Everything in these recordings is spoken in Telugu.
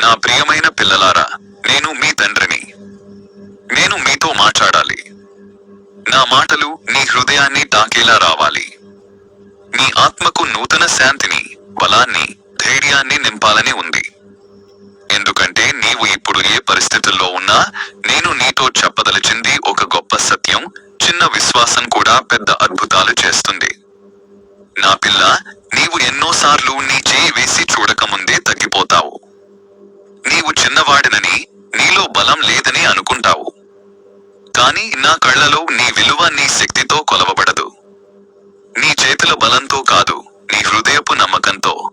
నా ప్రియమైన పిల్లలారా నేను మీ తండ్రిని. నేను మీతో మాట్లాడాలి. నా మాటలు నీ హృదయాన్ని తాకేలా రావాలి. నీ ఆత్మకు నూతన శాంతిని బలాన్ని ధైర్యాన్ని నింపాలని ఉంది. ఎందుకంటే నీవు ఇప్పుడు ఏ పరిస్థితుల్లో ఉన్నా నేను నీతో చెప్పదలిచింది ఒక గొప్ప సత్యం చిన్న విశ్వాసం కూడా పెద్ద అద్భుతాలు చేస్తుంది. నా పిల్ల నీవు ఎన్నోసార్లు నీ చేయి వేసి చూడకముంది చిన్నవాడినని నీలో బలం లేదని అనుకుంటావు. కాని నా కళ్ళలో నీ విలువ నీ శక్తితో కొలవబడదు. నీ చేతుల బలంతో కాదు నీ హృదయపు నమ్మకంతో.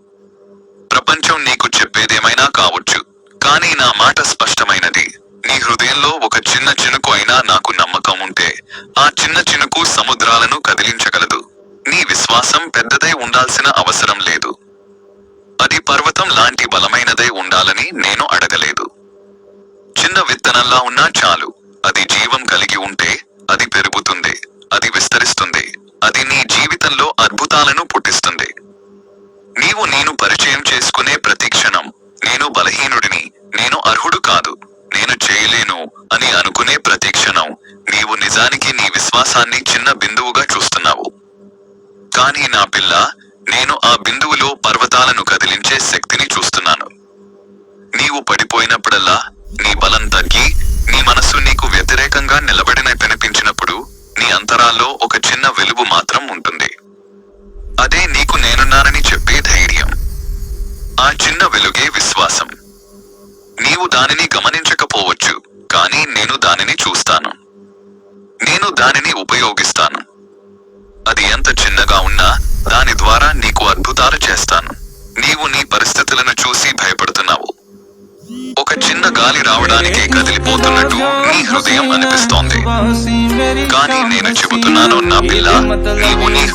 ప్రపంచం నీకు చెప్పేదేమైనా కావచ్చు కానీ నా మాట స్పష్టమైనది. నీ హృదయంలో ఒక చిన్న చినుకు అయినా నాకు నమ్మకం ఉంటే ఆ చిన్న చినుకు సముద్రాలను కదిలించగలదు. నీ విశ్వాసం పెద్దదై ఉండాల్సిన అవసరం లేదు. చిన్న విత్తనంలా ఉన్నా చాలు. అది జీవం కలిగి ఉంటే అది పెరుగుతుంది అది విస్తరిస్తుంది అది నీ జీవితంలో అద్భుతాలను పుట్టిస్తుంది. నీవు నేను పరిచయం చేసుకునే ప్రతి క్షణం నేను బలహీనుడిని నేను అర్హుడు కాదు నేను చేయలేను అని అనుకునే ప్రతి క్షణం నీవు నిజానికి నీ విశ్వాసాన్ని చిన్న బిందువుగా చూస్తున్నావు. కానీ నా పిల్ల నేను ఆ బిందువులో పర్వతాలను కదిలించే శక్తిని చూస్తున్నాను. నీవు పడిపోయినప్పుడల్లా ఆ చిన్న వెలుగే విశ్వాసం. నీవు దానిని గమనించకపోవచ్చు కానీ నేను దానిని చూస్తాను. నేను దానిని ఉపయోగిస్తాను. అది ఎంత చిన్నగా ఉన్నా దాని ద్వారా నీకు అద్భుతాలు చేస్తాను. నీవు నీ పరిస్థితులను చూసి భయపడుతున్నావు. ఒక చిన్న గాలి రావడానికి కదిలిపోతున్నట్టు నీ హృదయం అనిపిస్తోంది. కానీ నేను చెబుతున్నాను నా పిల్ల నీవు నీ